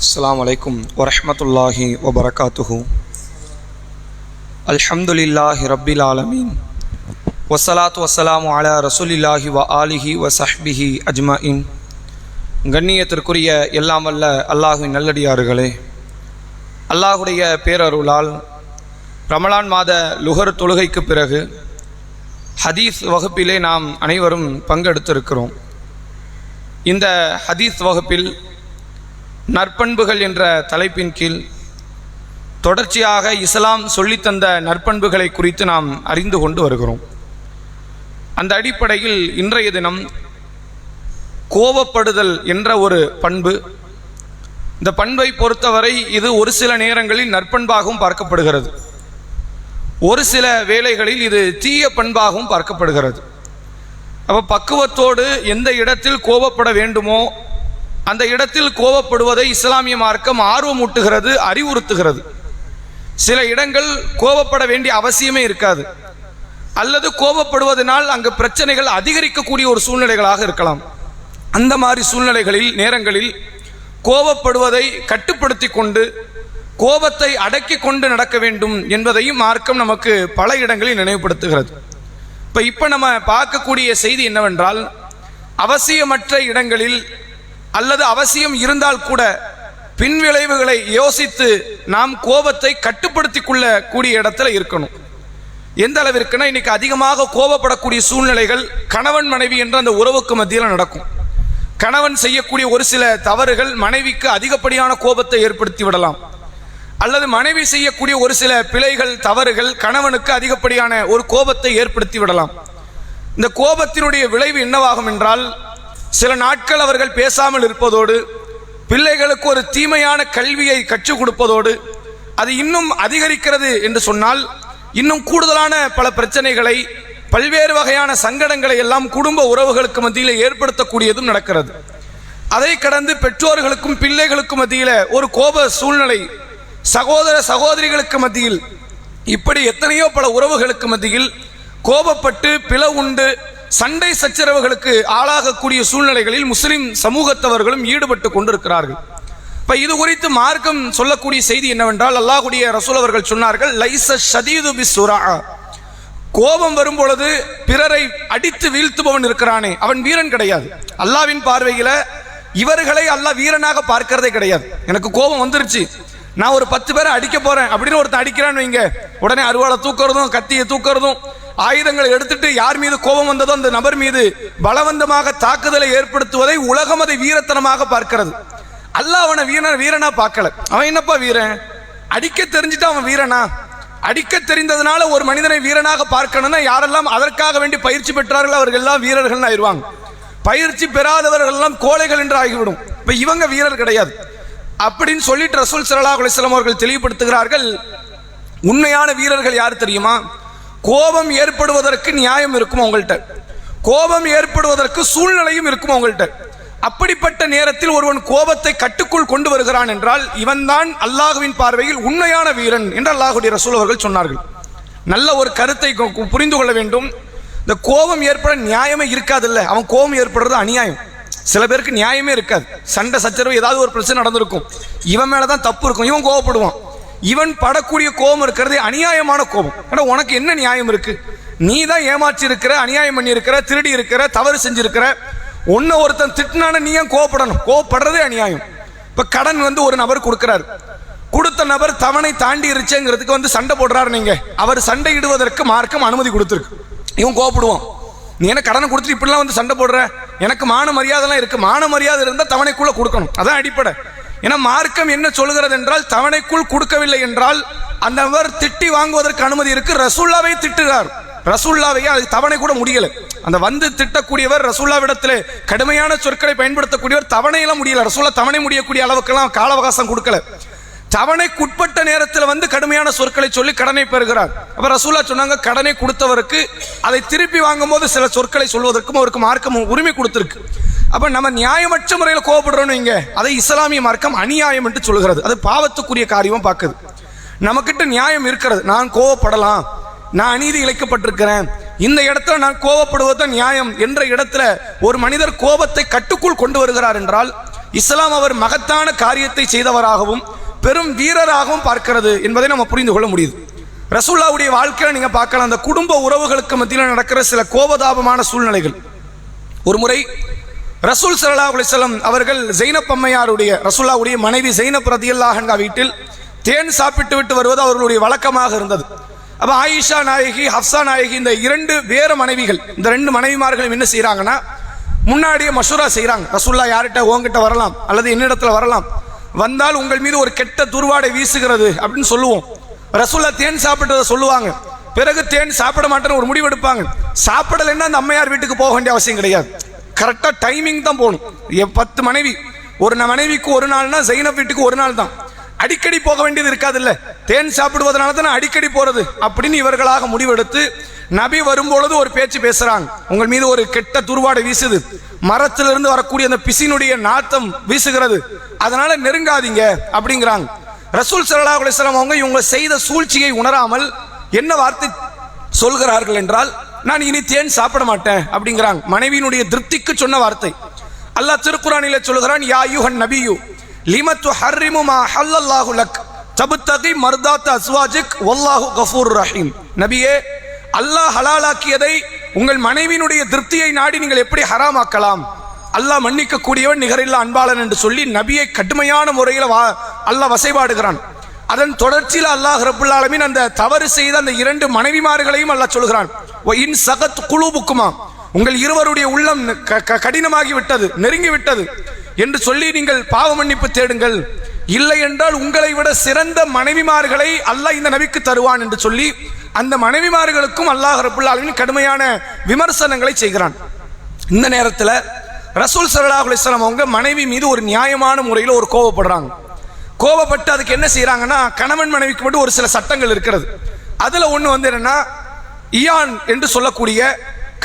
அஸ்லாம் வலைக்கும் வரமத்துல்லாஹி வபரகாத்துஹூ அல்ஹம்துலில்லாஹி ரப்பில் ஆலமீன் வசலாத் வசலாம் அலா ரசூலில்லாஹி வ ஆலிஹி வ சஹ்பிஹி அஜ்மஇன் கண்ணியத்திற்குரிய எல்லாம் வல்ல அல்லாஹுவின் நல்லடியார்களே. அல்லாஹுடைய பேரருளால் ரமலான் மாத லுகர் தொழுகைக்கு பிறகு ஹதீஸ் வகுப்பிலே நாம் அனைவரும் பங்கெடுத்திருக்கிறோம். இந்த ஹதீஸ் வகுப்பில் நற்பண்புகள் என்ற தலைப்பின் கீழ் தொடர்ச்சியாக இஸ்லாம் சொல்லித்தந்த நற்பண்புகளை குறித்து நாம் அறிந்து கொண்டு வருகிறோம். அந்த அடிப்படையில் இன்றைய தினம் கோபப்படுதல் என்ற ஒரு பண்பு. இந்த பண்பை பொறுத்தவரை இது ஒரு சில நேரங்களில் நற்பண்பாகவும் பார்க்கப்படுகிறது. ஒரு சில வேளைகளில் இது தீய பண்பாகவும் பார்க்கப்படுகிறது. அப்போ பக்குவத்தோடு எந்த இடத்தில் கோபப்பட வேண்டுமோ அந்த இடத்தில் கோபப்படுவதை இஸ்லாமிய மார்க்கம் ஆர்வமூட்டுகிறது அறிவுறுத்துகிறது. சில இடங்கள் கோபப்பட வேண்டிய அவசியமே இருக்காது. அல்லது கோபப்படுவதனால் அங்கு பிரச்சனைகள் அதிகரிக்கக்கூடிய ஒரு சூழ்நிலைகளாக இருக்கலாம். அந்த மாதிரி சூழ்நிலைகளில் நேரங்களில் கோபப்படுவதை கட்டுப்படுத்தி கொண்டு கோபத்தை அடக்கி கொண்டு நடக்க வேண்டும் என்பதையும் மார்க்கம் நமக்கு பல இடங்களில் நினைவுபடுத்துகிறது. இப்போ இப்போ நம்ம பார்க்கக்கூடிய செய்தி என்னவென்றால் அவசியமற்ற இடங்களில் அல்லது அவசியம் இருந்தால் கூட பின்விளைவுகளை யோசித்து நாம் கோபத்தை கட்டுப்படுத்தி கொள்ள கூடிய இடத்துல இருக்கணும். எந்த அளவிற்குனா இன்னைக்கு அதிகமாக கோபப்படக்கூடிய சூழ்நிலைகள் கணவன் மனைவி என்ற அந்த உறவுக்கு மத்தியில் நடக்கும். கணவன் செய்யக்கூடிய ஒரு சில தவறுகள் மனைவிக்கு அதிகப்படியான கோபத்தை ஏற்படுத்தி விடலாம். அல்லது மனைவி செய்யக்கூடிய ஒரு சில பிழைகள் தவறுகள் கணவனுக்கு அதிகப்படியான ஒரு கோபத்தை ஏற்படுத்தி விடலாம். இந்த கோபத்தினுடைய விளைவு என்னவாகும் என்றால் சில நாட்கள் அவர்கள் பேசாமல் இருப்பதோடு பிள்ளைகளுக்கு ஒரு தீமையான கல்வியை கற்றுக் கொடுப்பதோடு அது இன்னும் அதிகரிக்கிறது என்று சொன்னால் இன்னும் கூடுதலான பல பிரச்சனைகளை பல்வேறு வகையான சங்கடங்களை எல்லாம் குடும்ப உறவுகளுக்கு மத்தியில் ஏற்படுத்தக்கூடியதும் நடக்கிறது. அதை கடந்து பெற்றோர்களுக்கும் பிள்ளைகளுக்கும் மத்தியில் ஒரு கோப சூழ்நிலை சகோதர சகோதரிகளுக்கு மத்தியில் இப்படி எத்தனையோ பல உறவுகளுக்கு மத்தியில் கோபப்பட்டு பிளவுண்டு சண்டை சச்சரவுகளுக்கு ஆளாகக்கூடிய சூழ்நிலைகளில் முஸ்லிம் சமூகத்தவர்களும் ஈடுபட்டு கொண்டிருக்கிறார்கள். இப்போ இது குறித்து மார்க்கம் சொல்லக்கூடிய செய்தி என்னவென்றால் அல்லாஹுடைய ரசூல் அவர்கள் சொன்னார்கள் லைச ஷதீது பிஸ்ஸுரா. கோபம் வரும் பொழுது பிறரை அடித்து வீழ்த்துபவன் இருக்கிறானே அவன் வீரன் கிடையாது. அல்லாவின் பார்வையில் இவர்களை அல்லாஹ் வீரனாக பார்க்கிறதே கிடையாது. எனக்கு கோபம் வந்துருச்சு. நான் ஒரு பத்து பேரை அடிக்க போறேன். அப்படின்னு ஒருத்தன் அடிக்கிறான்னு வைங்க. உடனே அருவாளை தூக்குறதும் கத்தியை தூக்குறதும் ஆயுதங்களை எடுத்துட்டு யார் மீது கோபம் வந்ததோ அந்த நபர் மீது பலவந்தமாக தாக்குதலை ஏற்படுத்துவதை உலகம் அதை வீரத்தனமாக பார்க்கிறது. அல்லாஹ் அவனை வீரன வீரனா பார்க்கல. அவன் என்னப்பா வீரன்? அடிக்க தெரிஞ்சுட்டு அவன் வீரனா? அடிக்க தெரிந்ததுனால ஒரு மனிதனை வீரனாக பார்க்கணும்னா யாரெல்லாம் அதற்காக வேண்டி பயிற்சி பெற்றார்கள் அவர்கள் எல்லாம் வீரர்கள் ஆயிடுவாங்க. பயிற்சி பெறாதவர்கள் எல்லாம் கோழைகள் என்று ஆகிவிடும். இப்ப இவங்க வீரர் கிடையாது. அப்படின்னு சொல்லிட்டு ரசூல் சலாஹ் அலிஸ்லாம் அவர்கள் தெளிவுபடுத்துகிறார்கள். உண்மையான வீரர்கள் யார் தெரியுமா? கோபம் ஏற்படுவதற்கு நியாயம் இருக்கும் உங்கள்கிட்ட கோபம் ஏற்படுவதற்கு சூழ்நிலையும் இருக்கும் உங்கள்கிட்ட அப்படிப்பட்ட நேரத்தில் ஒருவன் கோபத்தை கட்டுக்குள் கொண்டு வருகிறான் என்றால் இவன்தான் அல்லாஹுவின் பார்வையில் உண்மையான வீரன் என்று அல்லாஹுடைய ரசூல் அவர்கள் சொன்னார்கள். நல்ல ஒரு கருத்தை கு- கு- புரிந்து கொள்ள வேண்டும். இந்த கோபம் ஏற்பட நியாயமே இருக்காதுல்ல. அவன் கோபம் ஏற்படுறது அநியாயம். சில பேருக்கு நியாயமே இருக்காது. சண்டை சச்சரவு ஏதாவது ஒரு பிரச்சனை நடந்திருக்கும். இவன் மேலே தான் தப்பு இருக்கும். இவன் கோவப்படுவான். இவன் படக்கூடிய கோபம் இருக்கிறது அநியாயமான கோபம். ஏன்னா உனக்கு என்ன நியாயம் இருக்கு? நீ தான் ஏமாற்றி இருக்கிற அநியாயம் பண்ணி இருக்கிற திருடி இருக்கிற தவறு செஞ்சிருக்கிற உன்னை ஒருத்தன் திட்டினான நீ ஏன் கோவப்படணும்? கோவப்படுறதே அநியாயம். இப்ப கடன் வந்து ஒரு நபர் கொடுக்கிறார். கொடுத்த நபர் தவணை தாண்டி இருச்சேங்கிறதுக்கு வந்து சண்டை போடுறாரு நீங்க. அவர் சண்டையிடுவதற்கு மார்க்கம் அனுமதி கொடுத்துருக்கு. இவன் கோவப்படுவான். நீ என்ன கடனை கொடுத்துட்டு இப்படிலாம் வந்து சண்டை போடுற? எனக்கு மான மரியாதைலாம் இருக்கு. மான மரியாதை இருந்தால் தவணைக்குள்ள கொடுக்கணும். அதான் அடிப்படை. ஏன்னா மார்க்கம் என்ன சொல்கிறது என்றால் தவணைக்குள் கொடுக்கவில்லை என்றால் அந்த நபர் திட்டி வாங்குவதற்கு அனுமதி இருக்கு. ரசூல்லாவை திட்டுகிறார். ரசூல்லாவையே அது தவணை கூட முடியல. அந்த வந்து திட்டக்கூடியவர் ரசூல்லாவிடத்தில் கடுமையான சொற்களை பயன்படுத்தக்கூடியவர் தவணையெல்லாம் முடியல. ரசூல்லா தவணை முடியக்கூடிய அளவுக்கெல்லாம் கால அவகாசம் கொடுக்கல. தவணைக்குட்பட்ட நேரத்தில் வந்து கடுமையான சொற்களை சொல்லி கடனை பெறுகிறார். அப்போ ரசூலா சொன்னாங்க கடனை கொடுத்தவருக்கு அதை திருப்பி வாங்கும்போது சில சொற்களை சொல்வதற்கும் அவருக்கு மார்க்கம் உரிமை கொடுத்துருக்கு. அப்போ நம்ம நியாயமற்ற முறையில் கோவப்படுறோன்னு இங்கே அதை இஸ்லாமிய மார்க்கம் அநியாயம் என்று சொல்கிறது. அது பாவத்துக்குரிய காரியமா பார்க்குது. நமக்கிட்ட நியாயம் இருக்கிறது. நான் கோவப்படலாம். நான் அநீதி இழைக்கப்பட்டிருக்கிறேன். இந்த இடத்துல நான் கோவப்படுவது தான் நியாயம் என்ற இடத்துல ஒரு மனிதர் கோபத்தை கட்டுக்குள் கொண்டு வருகிறார் என்றால் இஸ்லாம் அவர் மகத்தான காரியத்தை செய்தவராகவும் பெரும் வீரராகவும் பார்க்கிறது என்பதை நம்ம புரிந்து கொள்ள முடியுது. ரசூல்லாவுடைய வாழ்க்கையில் நீங்கள் பார்க்கலாம். அந்த குடும்ப உறவுகளுக்கு மத்தியில் நடக்கிற சில கோபதாபமான சூழ்நிலைகள். ஒரு முறை ரசூல் சல்லா அலிசல்லம் அவர்கள் ஜெய்னப் அம்மையாருடைய ரசூல்லாவுடைய மனைவி ஜெயினப் ரதியல்லாஹன்கா வீட்டில் தேன் சாப்பிட்டு விட்டு வருவது அவர்களுடைய வழக்கமாக இருந்தது. அப்போ ஆயிஷா நாயகி ஹப்சா நாயகி இந்த இரண்டு வேறு மனைவிகள் இந்த ரெண்டு மனைவிமார்களும் என்ன செய்கிறாங்கன்னா முன்னாடியே மசூரா செய்கிறாங்க ரசூல்லா யார்கிட்ட உங்ககிட்ட வரலாம் அல்லது என்னிடத்தில் வரலாம். வந்தால் உங்கள் மீது ஒரு கெட்ட துர்வாடை வீசுகிறது அப்படின்னு சொல்லுவோம். ரசூல்லா தேன் சாப்பிட்டதை சொல்லுவாங்க. பிறகு தேன் சாப்பிட மாட்டேன்னு ஒரு முடிவெடுப்பாங்க. சாப்பிடலைன்னா அந்த அம்மையார் வீட்டுக்கு போக வேண்டிய அவசியம் கிடையாது. கரெக்டாக டைமிங் தான் போகணும். எ- பத்து மனைவி. ஒரு மனைவிக்கு ஒரு நாள்னா சைனப் வீட்டுக்கு ஒரு நாள் தான். அடிக்கடி போக வேண்டியது இருக்காதுல்ல. தேன் சாப்பிடுவதனால தான் அடிக்கடி போகிறது அப்படின்னு இவர்களாக முடிவெடுத்து நபி வரும்பொழுது ஒரு பேச்சு பேசுகிறாங்க உங்கள் மீது ஒரு கெட்ட துருவாடை வீசுது. மரத்திலிருந்து வரக்கூடிய அந்த பிசினுடைய நாத்தம் வீசுகிறது. அதனால நெருங்காதீங்க அப்படிங்கிறாங்க. ரசூல் சல்லல்லாஹு அலைஹி அவங்க இவங்க செய்த சூழ்ச்சியை உணராமல் என்ன வார்த்தை சொல்கிறார்கள் என்றால் நான் இனி தேன் சாப்பிட மாட்டேன் அப்படிங்கிறாங்க. மனைவியினுடைய திருப்திக்கு சொன்ன வார்த்தை. அல்லாஹ் திருக்குறானில சொல்கிறான் யா யுஹன் நபியு லிமத்து ஹர்ரிமு மா ஹல்லல்லாஹு லக்? தபுத்தகி மர்தாத் அஸ்வாஜிக் வல்லாஹு கஃபூர் ரஹீம். நபியே அல்லாஹ் ஹலாலாக்கியதை உங்கள் மனைவியினுடைய திருப்தியை நாடி நீங்கள் எப்படி ஹராமாக்கலாம்? அல்லாஹ் மன்னிக்க கூடியவன் நிகரில்லா அன்பாளன் என்று சொல்லி நபியை கடுமையான முறையில் வா அல்லாஹ் வசைபாடுகிறான். அதன் தொடர்ச்சியில் அல்லாஹ் ரபுல்லாலமின் அந்த தவறு செய்த அந்த இரண்டு மனைவிமார்களையும் அல்லாஹ் சொல்கிறான் இன் சகத் குழுவுக்குமா உங்கள் இருவருடைய உள்ளம் க- க- கடினமாகி விட்டது நெருங்கி விட்டது என்று சொல்லி நீங்கள் பாவ மன்னிப்பு தேடுங்கள். இல்லை என்றால் உங்களை விட சிறந்த மனைவிமார்களை அல்லாஹ் இந்த நபிக்கு தருவான் என்று சொல்லி அந்த மனைவிமார்களுக்கும் அல்லாஹ் ரப்புல் கடுமையான விமர்சனங்களை செய்கிறான். இந்த நேரத்தில் ரசூல் சல்லல்லாஹு அவங்க மனைவி மீது ஒரு நியாயமான முறையில் ஒரு கோவப்படுறாங்க. கோவப்பட்டு அதுக்கு என்ன செய்கிறாங்கன்னா கணவன் மனைவிக்கு மட்டும் ஒரு சில சட்டங்கள் இருக்கிறது. அதில் ஒன்று வந்து என்னென்னா இயான் என்று சொல்லக்கூடிய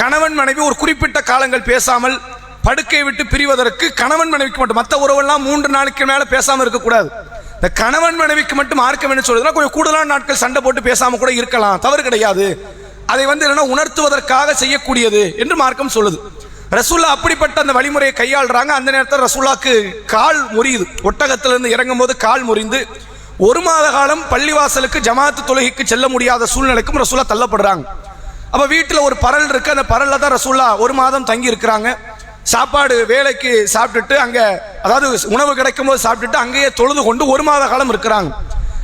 கணவன் மனைவி ஒரு குறிப்பிட்ட காலங்கள் பேசாமல் படுக்கை விட்டு பிரிவதற்கு கணவன் மனைவிக்கு மட்டும் மற்ற உறவெல்லாம் மூன்று நாளைக்கு மேலே பேசாமல் இருக்கக்கூடாது. இந்த கணவன் மனைவிக்கு மட்டும் மார்க்கம் என்ன சொல்றதுனா கொஞ்சம் கூடுதலான நாட்கள் சண்டை போட்டு பேசாமல் கூட இருக்கலாம் தவறு கிடையாது. அதை வந்து என்னன்னா உணர்த்துவதற்காக செய்யக்கூடியது என்று மார்க்கம் சொல்லுது. ரசூல்லா அப்படிப்பட்ட அந்த வழிமுறையை கையாளுறாங்க. அந்த நேரத்தில் ரசூல்லாக்கு கால் முறியுது. ஒட்டகத்திலிருந்து இறங்கும் போது கால் முறிந்து ஒரு மாத காலம் பள்ளிவாசலுக்கு ஜமாத்து தொழுகைக்கு செல்ல முடியாத சூழ்நிலைக்கும் ரசூல்லா தள்ளப்படுறாங்க. அப்போ வீட்டில் ஒரு பரல் இருக்கு அந்த பரல்ல தான் ரசூல்லா ஒரு மாதம் தங்கி இருக்கிறாங்க. சாப்பாடு வேலைக்கு சாப்பிட்டுட்டு அங்கே அதாவது உணவு கிடைக்கும் போது சாப்பிட்டுட்டு அங்கேயே தொழுது கொண்டு ஒரு மாத காலம் இருக்கிறாங்க.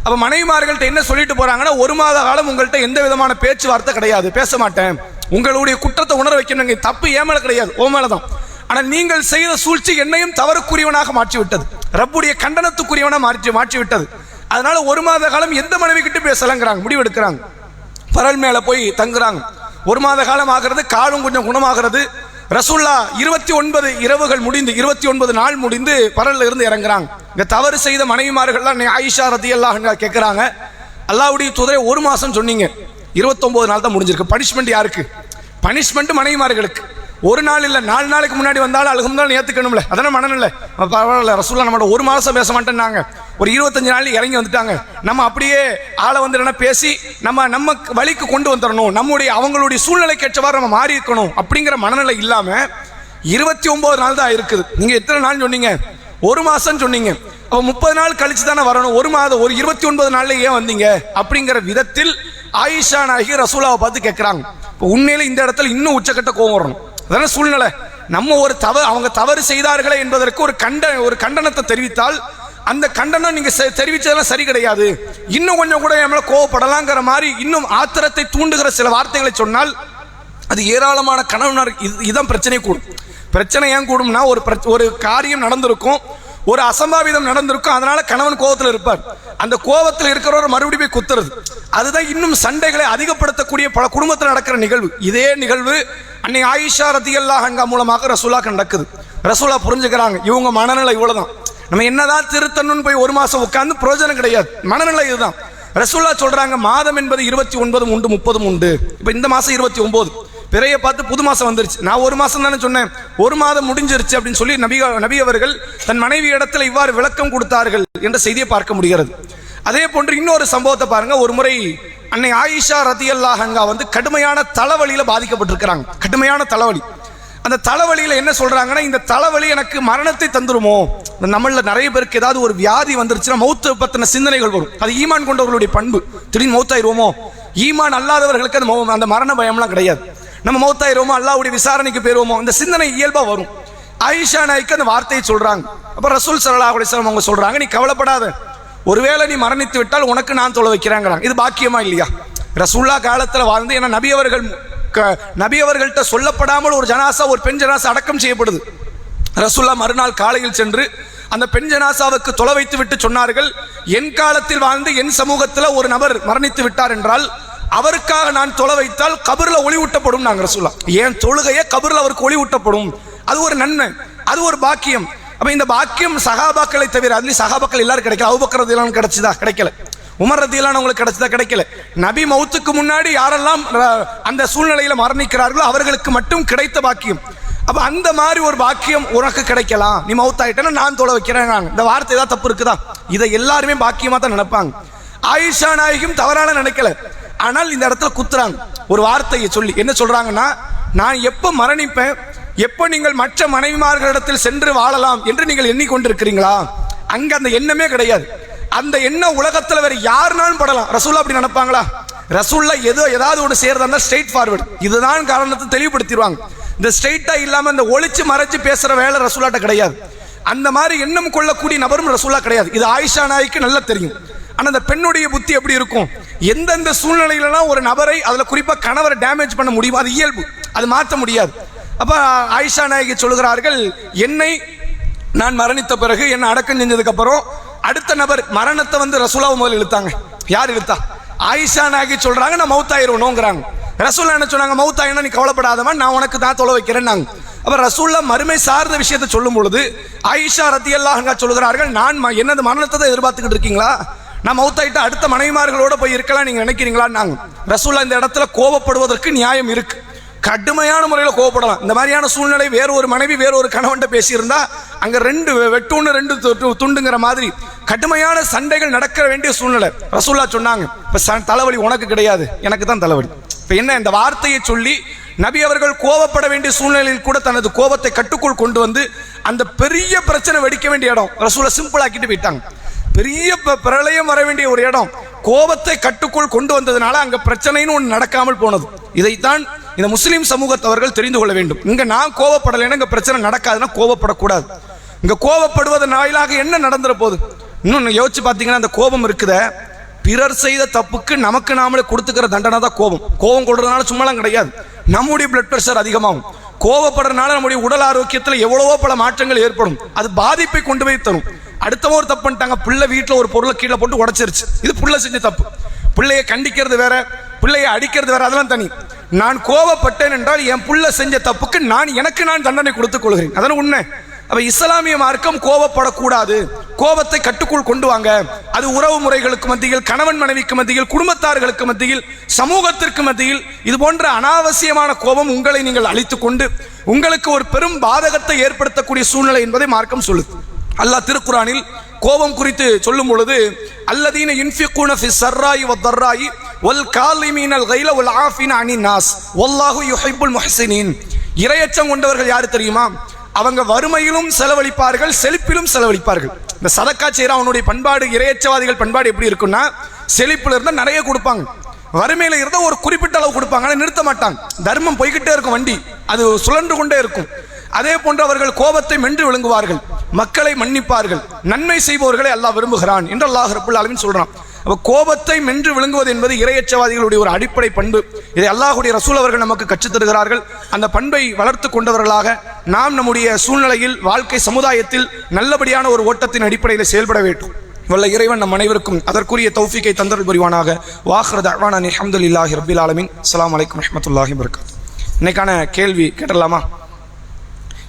அப்போ மனைவிமார்கள்ட்ட என்ன சொல்லிட்டு போறாங்கன்னா ஒரு மாத காலம் உங்கள்கிட்ட எந்த விதமான பேச்சுவார்த்தை கிடையாது பேச மாட்டேன். உங்களுடைய குற்றத்தை உணர வைக்கணுங்க. தப்பு ஏமல கிடையாது ஓ மேலதான் ஆனால் நீங்கள் செய்த சூழ்ச்சி என்னையும் தவறுக்குரியவனாக மாற்றி விட்டது ரப்புடைய கண்டனத்துக்குரியவனாக மாற்றி மாற்றி விட்டது அதனால ஒரு மாத காலம் எந்த மனைவி கிட்ட பேசலங்கிறாங்க முடிவெடுக்கிறாங்க. பரல் மேல போய் தங்குறாங்க. ஒரு மாத காலம் ஆகிறது காலும் கொஞ்சம் குணமாகிறது. ரசுல்லா இருபத்தி ஒன்பது இரவுகள் முடிந்து இருபத்தி ஒன்பது நாள் முடிந்து பரல்ல இருந்து இறங்குறாங்க. இந்த தவறு செய்த மனைவிமார்கள்லாம் ஆயிஷா ரத்தி அல்லாஹ் கேட்குறாங்க அல்லாவுடைய துதரை ஒரு மாதம் சொன்னீங்க. இருபத்தொம்போது நாள் தான் முடிஞ்சிருக்கு. பனிஷ்மெண்ட் யாருக்கு? பனிஷ்மெண்ட் மனைவிமார்களுக்கு. ஒரு நாள் இல்லை நாலு நாளைக்கு முன்னாடி வந்தாலும் அழுகும் ஏற்றுக்கணும்ல அதான மனநிலை. பரவாயில்ல ரசூல்லா நம்மளோட ஒரு மாதம் பேச மாட்டேன்னாங்க. ஒரு இருபத்தஞ்சு நாள் இறங்கி வந்துட்டாங்க. நம்ம அப்படியே ஆளை வந்து பேசி நம்ம நம்ம வழிக்கு கொண்டு வந்துடணும் நம்முடைய அவங்களுடைய சூழ்நிலைக்கு ஏற்றவாறு நம்ம மாறி இருக்கணும் அப்படிங்கிற மனநிலை இல்லாமல் இருபத்தி ஒன்பது நாள் தான் இருக்குது. நீங்கள் எத்தனை நாள் சொன்னீங்க? ஒரு மாதம் சொன்னீங்க. அப்போ முப்பது நாள் கழிச்சு தானே வரணும். ஒரு மாதம் ஒரு இருபத்தி ஒன்பது நாளில் ஏன் வந்தீங்க? அப்படிங்கிற விதத்தில் ஆயிஷா நாயகி ரசூலாவை பார்த்து கேட்குறாங்க இப்போ உண்மையில இந்த இடத்துல இன்னும் உச்சக்கட்ட கோவம் வரணும். அதான சூழ்நிலை. நம்ம ஒரு தவறு அவங்க தவறு செய்தார்களே என்பதற்கு ஒரு கண்ட ஒரு கண்டனத்தை தெரிவித்தால் அந்த கண்டனம் நீங்க தெரிவிச்சதெல்லாம் சரி கிடையாது. இன்னும் கொஞ்சம் கூட நம்மள கோவப்படலாங்கிற மாதிரி இன்னும் ஆத்திரத்தை தூண்டுகிற சில வார்த்தைகளை சொன்னால் அது ஏராளமான கணவனார் இது- இதுதான் பிரச்சனை கூடும். பிரச்சனை ஏன் கூடும்னா ஒரு ஒரு காரியம் நடந்திருக்கும் ஒரு அசம்பாவிதம் நடந்திருக்கும் அதனால கணவன் கோபத்தில் இருப்பார். அந்த கோபத்தில் இருக்கிறவர் மறுபடியும் போய் குத்துறது. அதுதான் இன்னும் சண்டைகளை அதிகப்படுத்தக்கூடிய பல குடும்பத்தில் நடக்கிற நிகழ்வு. இதே நிகழ்வு அன்னை ஆயிஷா ரத்தியல்லா ஹங்கா மூலமாக ரசூலாக்கு நடக்குது. ரசூலா புரிஞ்சுக்கிறாங்க இவங்க மனநிலை இவ்வளோதான் நம்ம என்னதான் திருத்தணும்னு போய் ஒரு மாதம் உட்காந்து பிரயோஜனம் கிடையாது. மனநிலை இதுதான். ரசூல்லா சொல்கிறாங்க மாதம் என்பது இருபத்தி ஒன்பதும் உண்டு முப்பதும் உண்டு. இப்போ இந்த மாதம் இருபத்தி ஒம்பது. பிறைய பார்த்து புது மாதம் வந்துருச்சு. நான் ஒரு மாதம் தானே சொன்னேன். ஒரு மாதம் முடிஞ்சிருச்சு அப்படின்னு சொல்லி நபி நபி அவர்கள் தன் மனைவி இடத்துல இவ்வாறு விளக்கம் கொடுத்தார்கள் என்ற செய்தியை பார்க்க முடிகிறது. அதே போன்று இன்னொரு சம்பவத்தை பாருங்க. ஒரு முறை அன்னை ஆயிஷா ரதியல்லாஹங்கா வந்து கடுமையான தலைவலியில் பாதிக்கப்பட்டிருக்கிறாங்க. கடுமையான தலைவலி. அந்த தலைவலியில் என்ன சொல்கிறாங்கன்னா இந்த தலைவலி எனக்கு மரணத்தை தந்துருமோ? நம்மளில் நிறைய பேருக்கு ஏதாவது ஒரு வியாதி வந்துருச்சுன்னா மௌத்து பற்றின சிந்தனைகள் வரும். அது ஈமான் கொண்டவர்களுடைய பண்பு. திடீர்னு மௌத்தாயிருவோமோ? ஈமான் அல்லாதவர்களுக்கு அந்த மௌ- அந்த மரண பயம்லாம் கிடையாது. நம்ம மௌத்தாயிருவோமோ? அல்லாவுடைய விசாரணைக்கு போயிருவோமோ? இந்த சிந்தனை இயல்பாக வரும். ஆயிஷா நாய்க்கு அந்த வார்த்தையை சொல்கிறாங்க அப்போ ரசூல் சல்லா அலிஸ்லாம் அவங்க சொல்கிறாங்க நீ கவலைப்படாத. ஒருவேளை நீ மரணித்து விட்டால் உனக்கு நான் தொலை வைக்கிறாங்கிறாங்க இது பாக்கியமா இல்லையா? ரசூல்லா காலத்தில் வாழ்ந்து ஏன்னா நபி அவர்கள் நபி அவர்கள்ட்ட சொல்லப்படாமல் ஒரு ஜனாசா ஒரு பெண் ஜனாசா அடக்கம் செய்யப்படுது. ரசுல்லா மறுநாள் காலையில் சென்று அந்த பெண் ஜனாசாவுக்கு தொலை வைத்து விட்டு சொன்னார்கள் என் காலத்தில் வாழ்ந்து என் சமூகத்தில் ஒரு நபர் மரணித்து விட்டார் என்றால் அவருக்காக நான் தொலை வைத்தால் கபரில் ஒளி ஊட்டப்படும் நாங்க ரசூல்லா. என் தொழுகையே கபரில் அவருக்கு ஒளி ஊட்டப்படும்? அது ஒரு நன்மை அது ஒரு பாக்கியம். அப்ப இந்த பாக்கியம் சகாபாக்களை தவிர அதுலயும் சகாபாக்கள் எல்லாரும் கிடைக்கல. அவுபக்கிறது எல்லாம் கிடைச்சதா? கிடைக்கல. உமர் ரத்தியெல்லாம் உங்களுக்கு கிடைச்சதா? கிடைக்கல. நபி மௌத்துக்கு முன்னாடி யாரெல்லாம் அந்த சூழ்நிலையில் மரணிக்கிறார்களோ அவர்களுக்கு மட்டும் கிடைத்த பாக்கியம். அப்போ அந்த மாதிரி ஒரு பாக்கியம் உனக்கு கிடைக்கலாம். நீ மௌத்தாயிட்டேன்னா நான் தொலை வைக்கிறேன் இந்த வார்த்தை ஏதாவது தப்பு இருக்குதா? இதை எல்லாருமே பாக்கியமாக தான் நினைப்பாங்க. ஆயிஷா நாயகியும் தவறான நினைக்கல. ஆனால் இந்த இடத்துல குத்துறாங்க. ஒரு வார்த்தையை சொல்லி என்ன சொல்றாங்கன்னா நான் எப்போ மரணிப்பேன் எப்போ நீங்கள் மற்ற மனைவிமார்களிடத்தில் சென்று வாழலாம் என்று நீங்கள் எண்ணிக்கொண்டிருக்கிறீங்களா? அங்கே அந்த எண்ணமே கிடையாது. அந்த எண்ணம் உலகத்தில் வேற யாருனாலும் படலாம். ரசூல்லா அப்படி நினைப்பாங்களா? ரசூல்லா ஏதோ ஏதாவது ஒன்று செய்யறதா ஸ்ட்ரெயிட் ஃபார்வர்டு இதுதான் காரணத்தை தெளிவுபடுத்திடுவாங்க. இந்த ஸ்ட்ரெயிட்டா இல்லாமல் இந்த ஒழிச்சு மறைச்சு பேசுற வேலை ரசூலாட்ட கிடையாது. அந்த மாதிரி எண்ணம் கொள்ளக்கூடிய நபரும் ரசூலா கிடையாது. இது ஆயிஷா நாய்க்கு நல்லா தெரியும். ஆனால் அந்த பெண்ணுடைய புத்தி எப்படி இருக்கும்? எந்தெந்த சூழ்நிலையிலலாம் ஒரு நபரை அதில் குறிப்பாக கணவரை டேமேஜ் பண்ண முடியுமோ அது இயல்பு. அது மாற்ற முடியாது. அப்போ ஆயிஷா நாயகி சொல்கிறார்கள் என்னை நான் மரணித்த பிறகு என்னை அடக்கம் செஞ்சதுக்கப்புறம் அடுத்த நபர் மரணத்தை வந்து ரசூலாவை முதல்ல இழுத்தாங்க. யார் இழுத்தா? ஆயிஷா நாயகி சொல்றாங்க நான் மௌத்தாயிருவணுங்கிறாங்க ரசூல்லா என்ன சொன்னாங்க? மௌத்தாயினா நீ கவலைப்படாதவன் நான் உனக்கு தான் தொலை வைக்கிறேன் நாங்க அப்ப ரசூல்லா மறுமை சார்ந்த விஷயத்தை சொல்லும் பொழுது ஆயிஷா ரத்தி சொல்கிறார்கள் நான் ம- என்னது மரணத்தை தான் எதிர்பார்த்துக்கிட்டு இருக்கீங்களா? நான் மௌத்தாயிட்டு அடுத்த மனைவிமார்களோட போய் இருக்கலாம் நீங்க நினைக்கிறீங்களா நாங்க ரசூல்லா இந்த இடத்துல கோபப்படுவதற்கு நியாயம் இருக்கு. கடுமையான முறையில் கோவப்படலாம் இந்த மாதிரியான சூழ்நிலை வேற ஒரு மனைவி வேற ஒரு கணவன்ட்ட பேசியிருந்தா அங்கே ரெண்டு வெட்டுன்னு ரெண்டு து- து- துண்டுங்கிற மாதிரி கடுமையான சண்டைகள் நடக்க வேண்டிய சூழ்நிலை. ரசூல்லா சொன்னாங்க இப்போ ச- தலைவலி உனக்கு கிடையாது எனக்கு தான் தலைவலி. இப்போ என்ன இந்த வார்த்தையை சொல்லி நபி அவர்கள் கோவப்பட வேண்டிய சூழ்நிலையில் கூட தனது கோபத்தை கட்டுக்குள் கொண்டு வந்து அந்த பெரிய பிரச்சனை வெடிக்க வேண்டிய இடம் ரசூலை சிம்பிள் ஆக்கிட்டு போயிட்டாங்க. பெரிய ப- பிரளயம் வர வேண்டிய ஒரு இடம். கோபத்தை கட்டுக்குள் கொண்டு வந்ததுனால அங்கே பிரச்சனைன்னு ஒன்று நடக்காமல் போனது. இதைத்தான் இந்த முஸ்லீம் சமூகத்தவர்கள் தெரிந்து கொள்ள வேண்டும். இங்க நான் கோவப்படலைன்னா இங்க பிரச்சனை நடக்காதுன்னா கோவப்படக்கூடாது. இங்க கோவப்படுவதன் வாயிலாக என்ன நடந்துற போகுது? இன்னொன்று யோசிச்சு பார்த்தீங்கன்னா அந்த கோபம் இருக்குத. பிறர் செய்த தப்புக்கு நமக்கு நாமளே கொடுத்துக்கிற தண்டனை தான் கோபம். கோபம் கொடுறதுனால சும்மாலாம் கிடையாது. நம்முடைய பிளட் ப்ரெஷர் அதிகமாகும். கோபப்படுறதுனால நம்முடைய உடல் ஆரோக்கியத்தில் எவ்வளவோ பல மாற்றங்கள் ஏற்படும். அது பாதிப்பை கொண்டு போய் தரும். அடுத்தவங்க ஒரு தப்பு பண்ணிட்டாங்க பிள்ளை வீட்டில் ஒரு பொருளை கீழே போட்டு உடச்சிருச்சு. இது பிள்ளை செஞ்ச தப்பு. பிள்ளையை கண்டிக்கிறது வேற பிள்ளையை அடிக்கிறது வேற அதெல்லாம் தனி. நான் கோபப்பட்டேன் என்றால் என் புள்ள செஞ்ச தப்புக்கு நான் எனக்கு நான் தண்டனை கொடுத்துக் கொள்கிறேன். அதனால் உண்மை? அப்ப இஸ்லாமிய மார்க்கம் கோவப்படக்கூடாது. கோபத்தை கட்டுக்குள் கொண்டு வாங்க. அது உறவு முறைகளுக்கு மத்தியில் கணவன் மனைவிக்கு மத்தியில் குடும்பத்தார்களுக்கு மத்தியில் சமூகத்திற்கு மத்தியில் இது போன்ற அனாவசியமான கோபம் உங்களை நீங்கள் அழித்துக் கொண்டு உங்களுக்கு ஒரு பெரும் பாதகத்தை ஏற்படுத்தக்கூடிய சூழ்நிலை என்பதை மார்க்கம் சொல்லுது. அல்லாஹ் திருக்குறானில் கோபம் குறித்து சொல்லும் பொழுது அல்லதீன இன்ஃபிகூன ஃபி சர்ராயி தர்ராயி தர்ராயி வல் காலிமீனல் கைல வல் ஆஃபின் அனி நாஸ். ஒல்லாஹு யுஹைபுல் முஹசினின். இரையச்சம் கொண்டவர்கள் யார் தெரியுமா? அவங்க வறுமையிலும் செலவழிப்பார்கள் செழிப்பிலும் செலவழிப்பார்கள். இந்த சதக்கா செய்கிற அவனுடைய பண்பாடு இரையச்சவாதிகள் பண்பாடு எப்படி இருக்குன்னா செழிப்பில் இருந்தால் நிறைய கொடுப்பாங்க. வறுமையில் இருந்தால் ஒரு குறிப்பிட்ட அளவு கொடுப்பாங்க ஆனால் நிறுத்த மாட்டாங்க. தர்மம் போய்கிட்டே இருக்கும் வண்டி. அது சுழன்று கொண்டே இருக்கும். அதே போன்று அவர்கள் கோபத்தை மென்று விழுங்குவார்கள். மக்களை மன்னிப்பார்கள். நன்மை செய்பவர்களை அல்லாஹ் விரும்புகிறான். என்று அல்லாஹ் ரப்புல் ஆலமீன் அப்போ கோபத்தை மென்று விழுங்குவது என்பது இரையச்சவாதிகளுடைய ஒரு அடிப்படை பண்பு. இதை அல்லாஹுடைய ரசூல் அவர்கள் நமக்கு கற்றுத் தருகிறார்கள். அந்த பண்பை வளர்த்து கொண்டவர்களாக நாம் நம்முடைய சூழ்நிலையில் வாழ்க்கை சமுதாயத்தில் நல்லபடியான ஒரு ஓட்டத்தின் அடிப்படையில் செயல்பட வேண்டும். வல்ல இறைவன் நம் அனைவருக்கும் அதற்குரிய தௌஃபிக்கை தந்தல் புரிவானாக. வாஹ்ரத் அஹ்வான் அஹமதுல்லாஹி ரபில் ஆலமின். அஸ்லாம் அலைக்கும் ரஹமத்துல்லாஹி வரகாத் இன்னைக்கான கேள்வி கேட்டலாமா?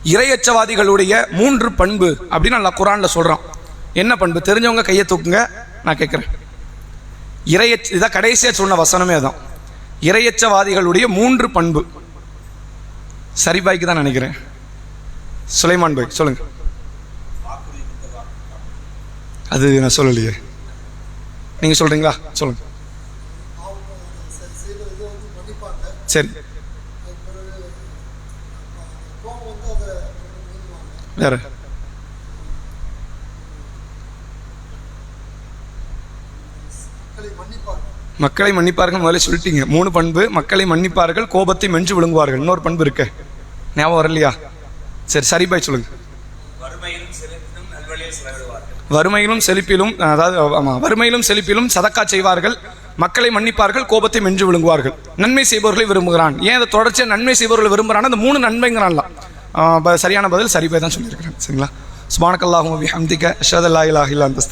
இரையச்சவாதிகளுடைய மூன்று பண்பு அப்படின்னு நல்லா குரானில் சொல்கிறான் என்ன பண்பு? தெரிஞ்சவங்க கையை தூக்குங்க நான் கேட்குறேன் இரையச்ச இதான் கடைசியாக சொன்ன வசனமே தான் இரையச்சவாதிகளுடைய மூன்று பண்பு. சரி பாய்க்கு தான் நினைக்கிறேன். சுலைமான் பாய் சொல்லுங்க. அது நான் சொல்லலையே. நீங்க சொல்றீங்களா? சொல்லுங்க. சரி. வேற. மக்களை மன்னிப்பார்கள். முதல்ல சொல்லிட்டீங்க. மூணு பண்பு மக்களை மன்னிப்பார்கள் கோபத்தை மென்று விழுங்குவார்கள். இன்னொரு பண்பு இருக்கு. ஞாபகம் வரலையா? சரி சரி பாய் சொல்லுங்க. வறுமையிலும் செழிப்பிலும் அதாவது ஆமா வறுமையிலும் செழிப்பிலும் சதக்கா செய்வார்கள். மக்களை மன்னிப்பார்கள் கோபத்தை மென்று விழுங்குவார்கள். நன்மை செய்பவர்களை விரும்புகிறான். ஏன் அதை தொடர்ச்சியாக நன்மை செய்பவர்களை விரும்புகிறான் அந்த மூணு நன்மைங்கிறான்லாம் சரியான பதில் சரி போய் தான் சொல்லியிருக்கிறேன். சரிங்களா? சுபானக்கல்லாஹும் ஹம்திக்க அஷதல்லா இலாஹில்லா அந்த